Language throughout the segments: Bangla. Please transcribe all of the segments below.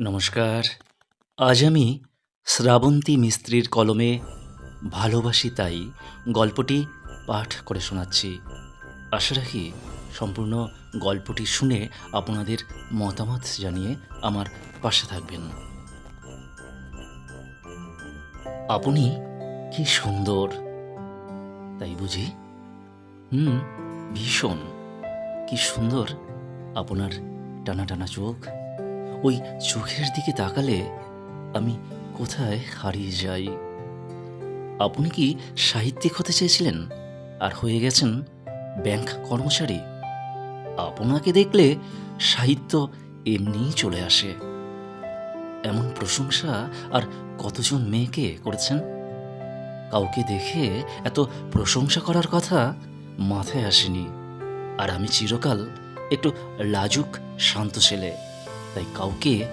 নমস্কার। আজ আমি শ্রাবন্তী মিস্ত্রির কলমে ভালোবাসি তাই গল্পটি পাঠ করে শোনাচ্ছি। আশা রাখি সম্পূর্ণ গল্পটি শুনে আপনাদের মতামত জানিয়ে আমার পাশে থাকবেন। আপনি কি সুন্দর, তাই বুঝি? হুম, ভীষণ। কি সুন্দর আপনার টানা টানা চোখ। ওই চোখের দিকে তাকালে আমি কোথায় হারিয়ে যাই? আপনি কি সাহিত্যিক হতে চেয়েছিলেন? আর হয়ে গেছেন ব্যাংক কর্মচারী। আপনাকে দেখলে সাহিত্য এমনিই চলে আসে। এমন প্রশংসা আর কতজন মেয়েকে করেছেন? কাউকে দেখে এত প্রশংসা করার কথা মাথায় আসেনি। আর আমি চিরকাল একটু লাজুক, শান্ত ছেলে। তাই কাউকে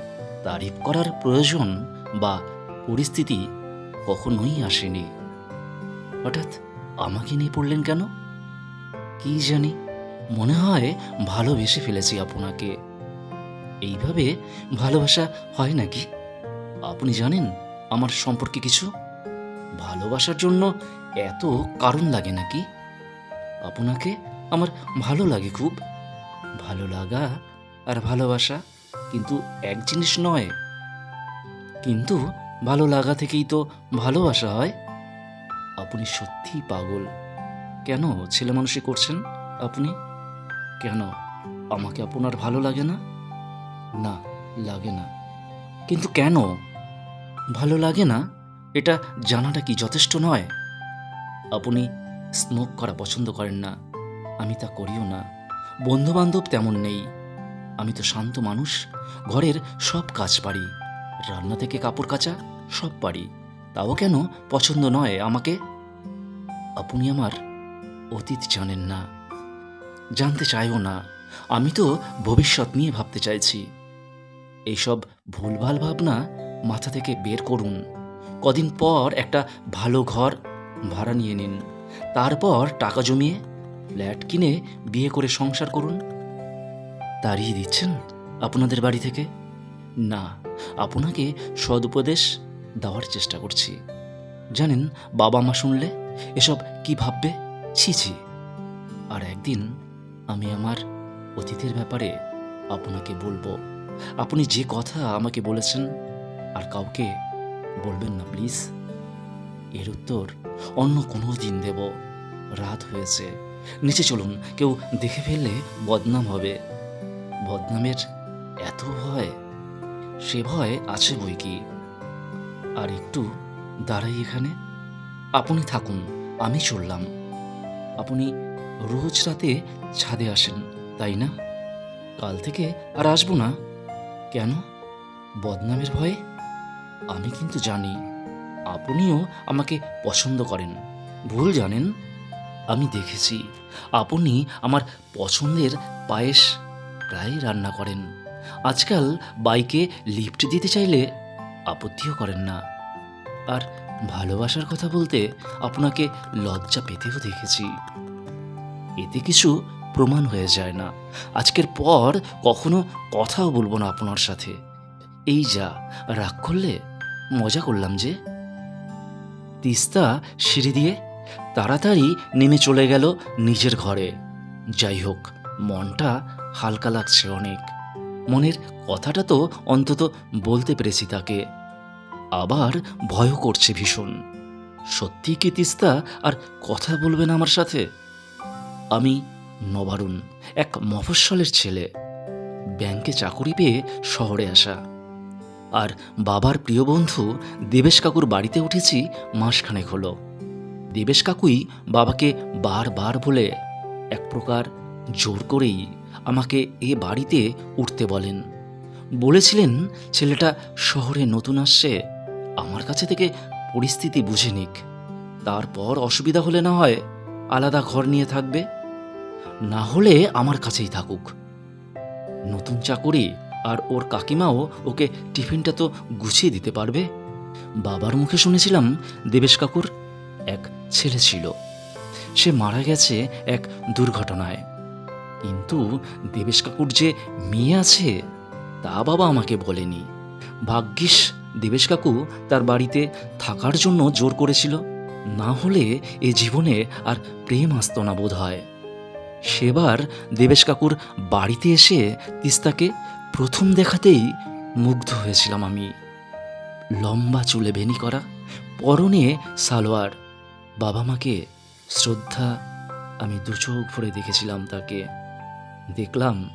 তারিফ করার প্রয়োজন বা পরিস্থিতি কখনোই আসেনি। হঠাৎ আমাকে নিয়ে পড়লেন কেন? কি জানি, মনে হয় ভালোবেসে ফেলেছি আপনাকে। এইভাবে ভালোবাসা হয় নাকি? আপনি জানেন আমার সম্পর্কে কিছু? ভালোবাসার জন্য এত কারণ লাগে নাকি? আপনাকে আমার ভালো লাগে খুব। ভালো লাগা আর ভালোবাসা। কিন্তু এক জিনিস নয়। কিন্তু ভালো লাগা থেকেই তো ভালোবাসা হয়। আপনি সত্যিই পাগল। কেন ছেলে মানুষই করছেন আপনি? কেন আমাকে আপনার ভালো লাগে না? না, লাগে না। কিন্তু কেন? ভালো লাগে না? এটা জানাটা কি যথেষ্ট নয়? আপনি স্মোক করা পছন্দ করেন না। আমি তা করিও না। বন্ধু বান্ধব তেমন নেই। আমি তো শান্ত মানুষ, ঘরের সব কাজ পারি, রান্না থেকে কাপড় কাচা সব পারি, তাও কেন পছন্দ নয় আমাকে? আপনি আমার অতীত জানেন না, জানতে চাইও না, আমি তো ভবিষ্যৎ নিয়ে ভাবতে চাইছি। এইসব ভুলভাল ভাবনা মাথা থেকে বের করুন, কদিন পর একটা ভালো ঘর ভাড়া নিয়ে নিন, তারপর টাকা জমিয়ে ফ্ল্যাট কিনে বিয়ে করে সংসার করুন তাড়িয়ে দিচ্ছেন আপনাদের বাড়ি থেকে? না, আপনাকে সদুপদেশ দেওয়ার চেষ্টা করছি। জানেন, বাবা মা শুনলে এসব কি ভাববে? ছি ছি। আর একদিন আমি আমার অতীতের ব্যাপারে আপনাকে বলব। আপনি যে কথা আমাকে বলেছেন আর কাউকে বলবেন না, প্লিজ। এর উত্তর অন্য কোনো দিন দেব। রাত হয়েছে। নিচে চলুন, কেউ দেখে ফেললে বদনাম হবে। বদনামের এত ভয়? সে ভয় আছে বই কি? আর একটু দাঁড়াই এখানে। আপনি থাকুন, আমি চললাম। আপনি রোজ রাতে ছাদে আসেন, তাই না? কাল থেকে আর আসব না। কেন? বদনামের ভয়ে? আমি কিন্তু জানি। আপনিও আমাকে পছন্দ করেন। ভুল জানেন? আমি দেখেছি। আপনি আমার পছন্দের পায়েস প্রায় রান্না করেন। আজকাল বাইকে লিফট দিতে চাইলে আপত্তিও করেন না। আর ভালোবাসার কথা বলতে আপনাকে লজ্জা পেতেও দেখেছি। এতে কিছু প্রমাণ হয়ে যায় না। আজকের পর কখনো কথাও বলব না আপনার সাথে। এই যা, রাগ করলে মজা করলাম যে। তিস্তা সিঁড়ি দিয়ে তাড়াতাড়ি নেমে চলে গেল নিজের ঘরে। যাই হোক, মনটা হালকা লাগছে অনেক। মনের কথাটা তো অন্তত বলতে পেরেছি তাকে। আবার ভয়ও করছে ভীষণ। সত্যি কি তিস্তা? আর কথা বলবে না আমার সাথে? আমি নবারুণ, এক মফস্বলের ছেলে। ব্যাংকে চাকুরি পেয়ে শহরে আসা। আর বাবার প্রিয় বন্ধু দেবেশ কাকুর বাড়িতে উঠেছি মাসখানেক হলো। দেবেশ কাকুই বাবাকে বারবার বলে, এক প্রকার জোর করেই আমাকে এ বাড়িতে উঠতে বলেন। বলেছিলেন, ছেলেটা শহরে নতুন আসছে, আমার কাছে থেকে পরিস্থিতি বুঝে নিক। তারপর অসুবিধা হলে না হয় আলাদা ঘর নিয়ে থাকবে। না হলে আমার কাছেই থাকুক। নতুন চাকুরি আর ওর কাকিমাও ওকে টিফিনটা তো গুছিয়ে দিতে পারবে? বাবার মুখে শুনেছিলাম দেবেশ কাকুর এক ছেলে ছিল। সে মারা গেছে এক দুর্ঘটনায়। কিন্তু দেবেশ কাকুর যে মেয়ে আছে, তা বাবা আমাকে বলেনি। ভাগ্যিস দেবেশ কাকু তার বাড়িতে থাকার জন্য জোর করেছিল। না হলে এ জীবনে আর প্রেম আসতো না বোধ হয়। সেবার দেবেশ কাকুর বাড়িতে এসে তিস্তাকে প্রথম দেখাতেই মুগ্ধ হয়েছিলাম আমি। লম্বা চুলে বেনি করা, পরনে সালোয়ার। বাবা মাকে শ্রদ্ধা, আমি দু চোখ ভরে দেখেছিলাম তাকে। দেখলাম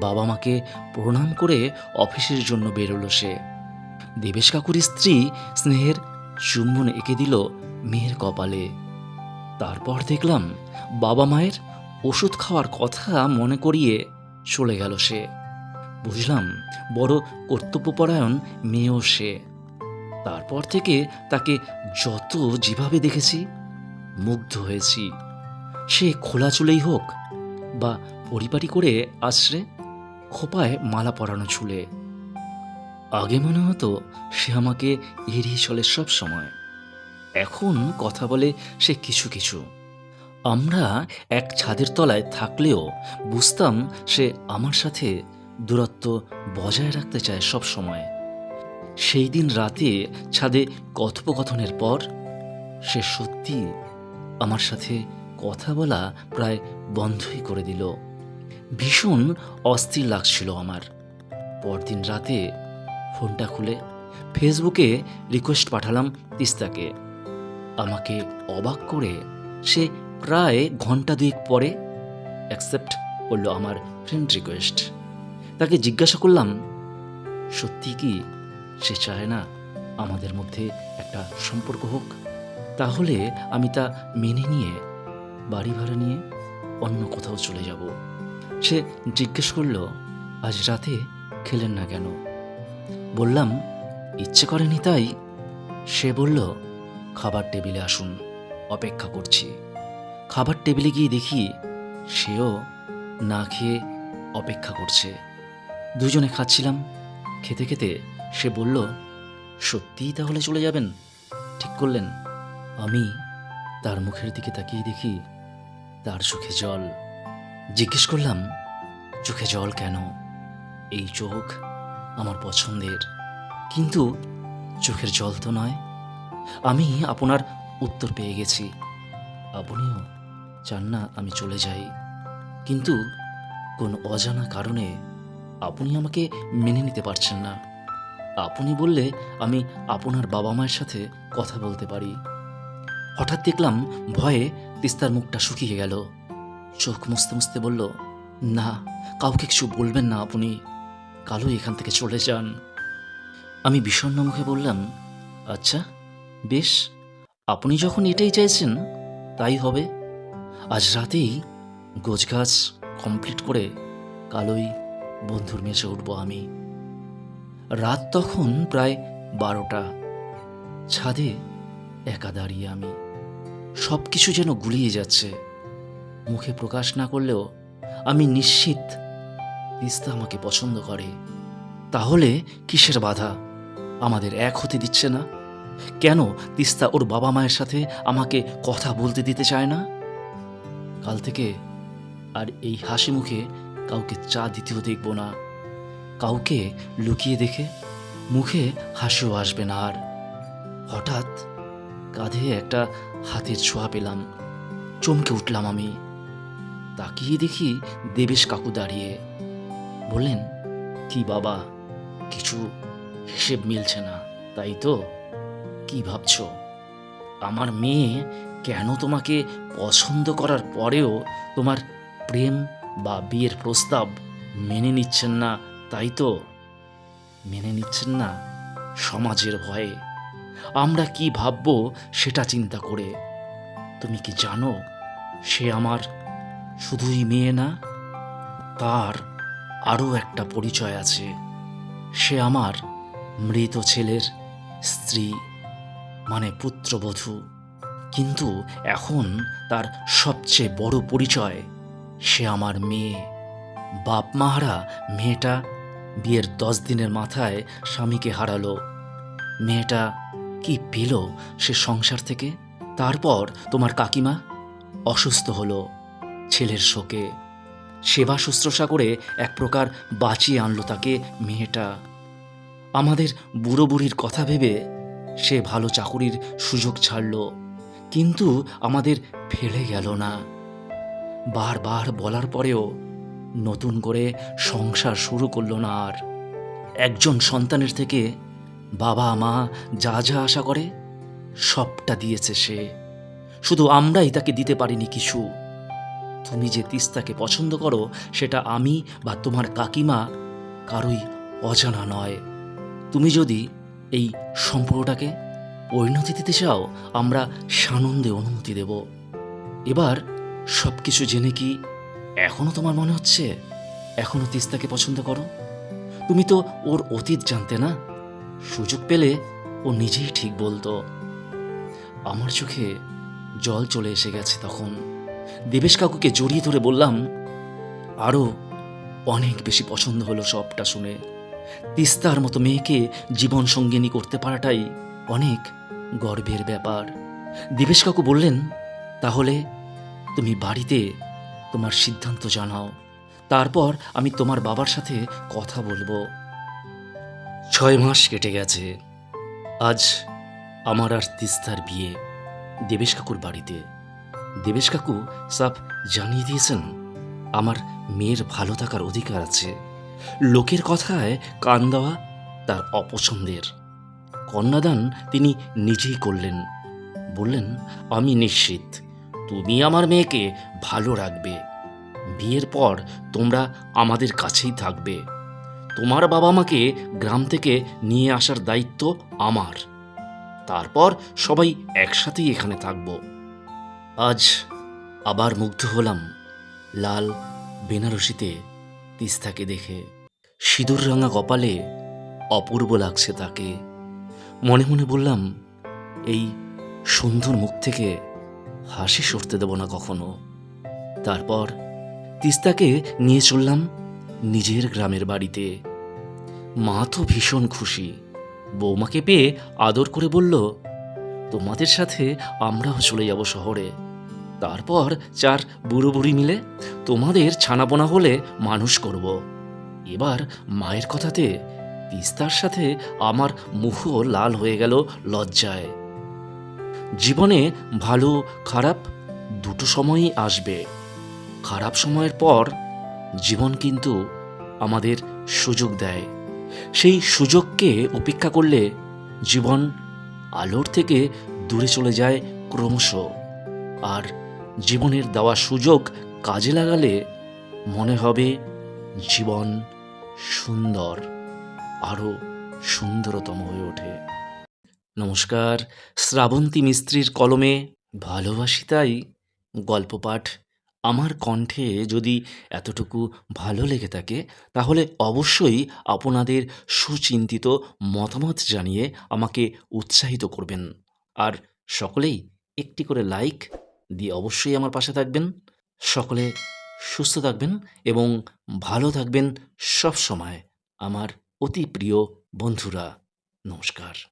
বাবা মাকে প্রণাম করে অফিসের জন্য বেরোলো সে। দেবেশ কাকুর স্ত্রী স্নেহের চুম্বন এঁকে দিল মেয়ের কপালে। তারপর দেখলাম বাবা মায়ের ওষুধ খাওয়ার কথা মনে করিয়ে চলে গেল সে। বুঝলাম বড় কর্তব্যপরায়ণ মেয়েও সে। তারপর থেকে তাকে যত যেভাবে দেখেছি, মুগ্ধ হয়েছি। সে খোলা চুলেই হোক বা পরিপাটি করে আশ্রে খোপায় মালা পরানো চুলে আগে মনে হতো সে আমাকে এড়িয়ে চলে সব সময়। এখন কথা বলে সে কিছু কিছু। আমরা এক ছাদের তলায় থাকলেও বুঝতাম সে আমার সাথে দূরত্ব বজায় রাখতে চায় সব সময়। সেই দিন রাতে ছাদে কথোপকথনের পর সে সত্যি আমার সাথে কথা বলা প্রায় বন্ধই করে দিল। ভীষণ অস্থির লাগছিল আমার। পরদিন রাতে ফোনটা খুলে ফেসবুকে রিকোয়েস্ট পাঠালাম তিস্তাকে। আমাকে অবাক করে সে প্রায় ঘণ্টা দুয়েক পরে অ্যাকসেপ্ট করল আমার ফ্রেন্ড রিকোয়েস্ট। তাকে জিজ্ঞাসা করলাম, সত্যি কি সে চায় না আমাদের মধ্যে একটা সম্পর্ক হোক? তাহলে আমি তা মেনে নিয়ে বাড়ি ভাড়া নিয়ে অন্য কোথাও চলে যাব। সে জিজ্ঞেস করল, আজ রাতে খেলেন না কেন? বললাম, ইচ্ছে করেনি তাই। সে বলল, খাবার টেবিলে আসুন, অপেক্ষা করছি। খাবার টেবিলে গিয়ে দেখি সেও না খেয়ে অপেক্ষা করছে। দুজনে খাচ্ছিলাম। খেতে খেতে সে বলল, সত্যিই তাহলে চলে যাবেন? ঠিক করলেন। আমি তার মুখের দিকে তাকিয়ে দেখি তার চোখে জল। জিজ্ঞেস করলাম, চোখে জল কেন? এই চোখ আমার পছন্দের। কিন্তু চোখের জল তো নয়। আমি আপনার উত্তর পেয়ে গেছি। আপনিও চান না আমি চলে যাই। কিন্তু কোন অজানা কারণে আপনি আমাকে মেনে নিতে পারছেন না। আপনি বললে আমি আপনার বাবা মায়ের সাথে কথা বলতে পারি। হঠাৎ দেখলাম ভয়ে তিস্তার মুখটা শুকিয়ে গেল। চোখ মুছতে মুছতে বলল, না, কাউকে কিছু বলবেন না আপনি। কালো এখান থেকে চলে যান। আমি বিষণ্ণ মুখে বললাম আচ্ছা বেশ। আপনি যখন এটাই চাইছেন, তাই হবে। আজ রাতেই গোছগাছ কমপ্লিট করে কালোই বন্ধুর মেসে উঠব আমি। রাত তখন প্রায় বারোটা। ছাদে একা দাঁড়িয়ে আমি সব কিছু যেন গুলিয়ে যাচ্ছে। মুখে প্রকাশ না করলেও আমি নিশ্চিত তিস্তা আমাকে পছন্দ করে। তাহলে কিসের বাধা? আমাদের এক হতে দিচ্ছে না? কেন তিস্তা ওর বাবা মায়ের সাথে আমাকে কথা বলতে দিতে চায় না? কাল থেকে আর এই হাসি মুখে কাউকে চা দিতেও দেখব না। কাউকে লুকিয়ে দেখে মুখে হাসিও আসবে না আর। হঠাৎ কাঁধে একটা হাতের ছোঁয়া পেলাম। চমকে উঠলাম আমি। তাকিয়ে দেখি দেবেশ কাকু দাঁড়িয়ে। বললেন, কি বাবা, কিছু হিসেব মিলছে না, তাই তো? কি ভাবছ? আমার মেয়ে কেন তোমাকে পছন্দ করার পরেও তোমার প্রেম বা বিয়ের প্রস্তাব মেনে নিচ্ছেন না, তাই তো? মেনে নিচ্ছেন না সমাজের ভয়ে। আমরা কি ভাববো সেটা চিন্তা করে। তুমি কি জানো, সে আমার শুধুই মেয়ে না, তার আরও একটা পরিচয় আছে। সে আমার মৃত ছেলের স্ত্রী মানে পুত্রবধূ। কিন্তু এখন তার সবচেয়ে বড় পরিচয়, সে আমার মেয়ে। বাপ মাহারা মেয়েটা বিয়ের দশ দিনের মাথায় স্বামীকে হারালো। মেয়েটা কি পেল সে সংসার থেকে? তারপর তোমার কাকিমা অসুস্থ হলো ছেলের শোকে। সেবা শুশ্রূষা করে এক প্রকার বাঁচিয়ে আনলো তাকে মেয়েটা। আমাদের বুড়ো বুড়ির কথা ভেবে সে ভালো চাকুরির সুযোগ ছাড়ল, কিন্তু আমাদের ফেলে গেল না। বারবার বলার পরেও নতুন করে সংসার শুরু করল না আর। একজন সন্তানের থেকে বাবা, মা যা যা আশা করে, সবটা দিয়েছে সে। শুধু আমরাই তাকে দিতে পারিনি কিছু। তুমি যে তিস্তাকে পছন্দ করো, সেটা আমি বা তোমার কাকিমা কারোই অজানা নয়। তুমি যদি এই সম্পর্কটাকে পরিণতি দিতে চাও, আমরা সানন্দে অনুমতি দেব। এবার সব কিছু জেনে কি এখনও তোমার মনে হচ্ছে? এখনও তিস্তাকে পছন্দ করো? তুমি তো ওর অতীত জানতে না? সুযোগ পেলে ও নিজেই ঠিক বলতো। আমার চোখে জল চলে এসে গেছে তখন। দেবেশ কাকুকে জড়িয়ে ধরে বললাম আরও অনেক বেশি পছন্দ হলো সবটা শুনে। তিস্তার মতো মেয়েকে জীবন সঙ্গিনী করতে পারাটাই অনেক গর্বের ব্যাপার। দেবেশ কাকু বললেন, তাহলে তুমি বাড়িতে তোমার সিদ্ধান্ত জানাও। তারপর আমি তোমার বাবার সাথে কথা বলব। ছয় মাস কেটে গেছে। আজ আমার আর তিস্তার বিয়ে। দেবেশ কাকুর বাড়িতে। দেবেশ কাকু সাফ জানিয়ে দিয়েছেন, আমার মেয়ের ভালো থাকার অধিকার আছে। লোকের কথায় কান দেওয়া তার অপছন্দের। কন্যাদান তিনি নিজেই করলেন। বললেন, আমি নিশ্চিত, তুমি আমার মেয়েকে ভালো রাখবে। বিয়ের পর তোমরা আমাদের কাছেই থাকবে। তোমার বাবা মাকে গ্রাম থেকে নিয়ে আসার দায়িত্ব আমার। তারপর সবাই একসাথেই এখানে থাকব। আজ আবার মুগ্ধ হলাম লাল বেনারসিতে তিস্তাকে দেখে। সিঁদুর রাঙা কপালে অপূর্ব লাগছে তাকে। মনে মনে বললাম, এই সুন্দর মুখ থেকে হাসি সরতে দেব না কখনো। তারপর তিস্তাকে নিয়ে চললাম নিজের গ্রামের বাড়িতে। মা তো ভীষণ খুশি। বৌমাকে পেয়ে আদর করে বলল, তোমাদের সাথে আমরাও চলে যাব শহরে। তারপর চার বুড়ো বুড়ি মিলে তোমাদের ছানাপোনা হলে মানুষ করব। এবার মায়ের কথাতে তিস্তার সাথে আমার মুখ লাল হয়ে গেল লজ্জায়। জীবনে ভালো, খারাপ দুটো সময়ই আসবে। খারাপ সময়ের পর জীবন কিন্তু আমাদের সুযোগ দেয়। সেই সুযোগকে উপেক্ষা করলে জীবন আলোর থেকে দূরে চলে যায় ক্রমশ। আর জীবনের দেওয়া সুযোগ কাজে লাগালে মনে হবে জীবন সুন্দর, আরও সুন্দরতম হয়ে ওঠে। নমস্কার, শ্রাবন্তী মিস্ত্রির কলমে ভালোবাসি তাই গল্প পাঠ আমার কণ্ঠে যদি এতটুকু ভালো লেগে থাকে, তাহলে অবশ্যই আপনাদের সুচিন্তিত মতামত জানিয়ে আমাকে উৎসাহিত করবেন। আর সকলেই একটি করে লাইক দিয়ে অবশ্যই আমার পাশে থাকবেন। সকলে সুস্থ থাকবেন এবং ভালো থাকবেন সব সময় আমার অতি প্রিয় বন্ধুরা। নমস্কার।